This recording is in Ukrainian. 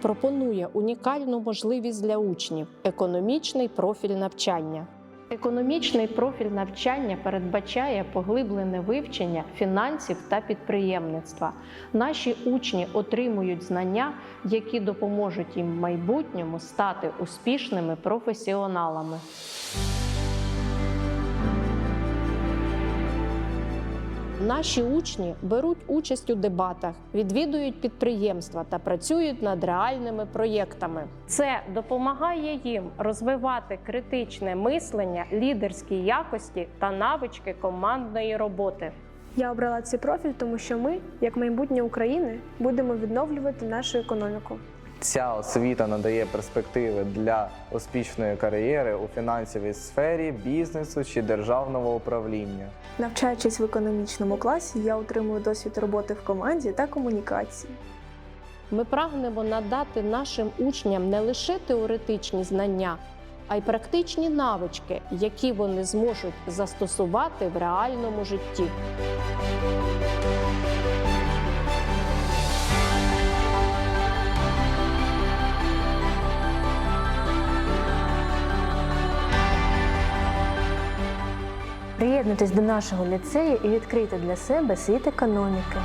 пропонує унікальну можливість для учнів економічний профіль навчання. Економічний профіль навчання передбачає поглиблене вивчення фінансів та підприємництва. Наші учні отримують знання, які допоможуть їм в майбутньому стати успішними професіоналами. Наші учні беруть участь у дебатах, відвідують підприємства та працюють над реальними проєктами. Це допомагає їм розвивати критичне мислення, лідерські якості та навички командної роботи. Я обрала цей профіль, тому що ми, як майбутнє України, будемо відновлювати нашу економіку. Ця освіта надає перспективи для успішної кар'єри у фінансовій сфері, бізнесу чи державного управління. Навчаючись в економічному класі, я отримую досвід роботи в команді та комунікації. Ми прагнемо надати нашим учням не лише теоретичні знання, а й практичні навички, які вони зможуть застосувати в реальному житті. Приєднуйтесь до нашого ліцею і відкрийте для себе світ економіки.